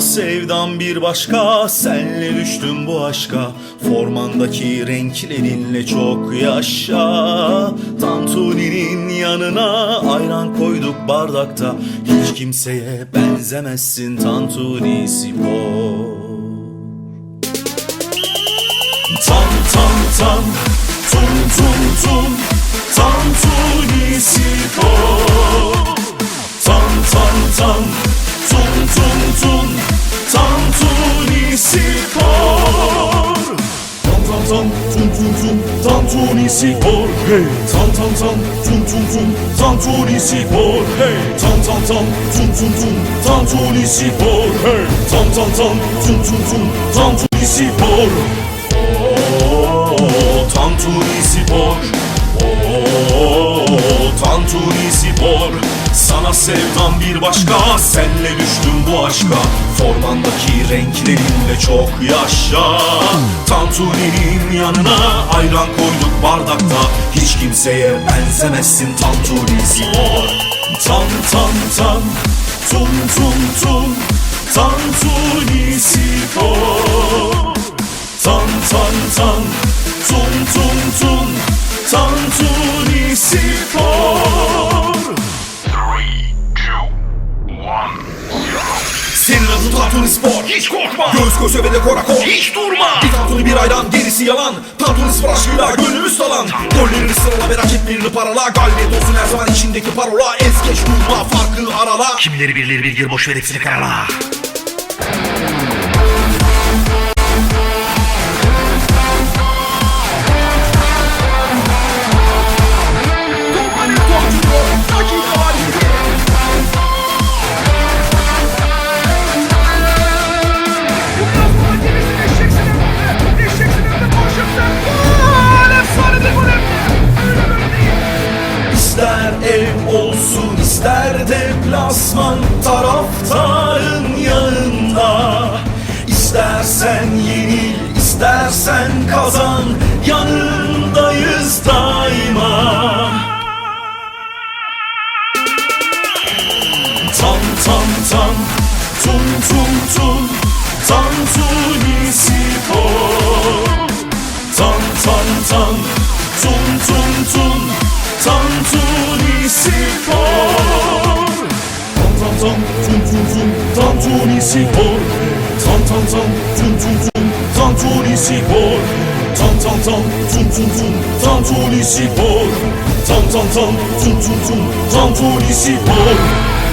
sevdam bir başka Senle düştüm bu aşka. Formandaki renklerinle çok yaşa. Tantuni'nin yanına ayran koyduk bardakta. Hiç kimseye benzemezsin Tantuni spor. Tam tam tam. Tum tum tum. Tantuni Tum tum tum Tantuni spor Hey Tam tam tam Tum tum tum Tantuni spor Hey Tam tam tam Tum tum tum Tantuni spor Hey Tam tam tam Tum tum tum Tantuni spor Tantuni spor Sana sevdam bir başka Senle düştüm bu aşka. Formandaki renklerinle çok yaşa. Tantuni'nin yanına ayran koyduk bardakta. Hiç kimseye benzemezsin Tantuni spor Tam tam tam Tum tum tum. Tantuni spor Hiç korkma. Göğüs göğüse ve de korakor Hiç durma. Bir Tantuni bir ayran gerisi yalan Tantuni Spor aşkıyla gönlümüz talan Gollerini sırala ve rakiplerini parala Galibiyet olsun her zaman içindeki parola Ez geç durma farkı arala Kimleri birileri bilgir boş ver hepsini karala. İstersen kazan yanındayız daima. Tam tam tam tum tum tum Tantuni spor Tam tam tam tum tum tum Tantuni spor Tam tam tam tum tum tum Tantuni spor Tam tam tam tum tum tum Tantuni spor Tam tam tam tum tum tum Tantuni spor Tam tam tam tum tum tum Tantuni spor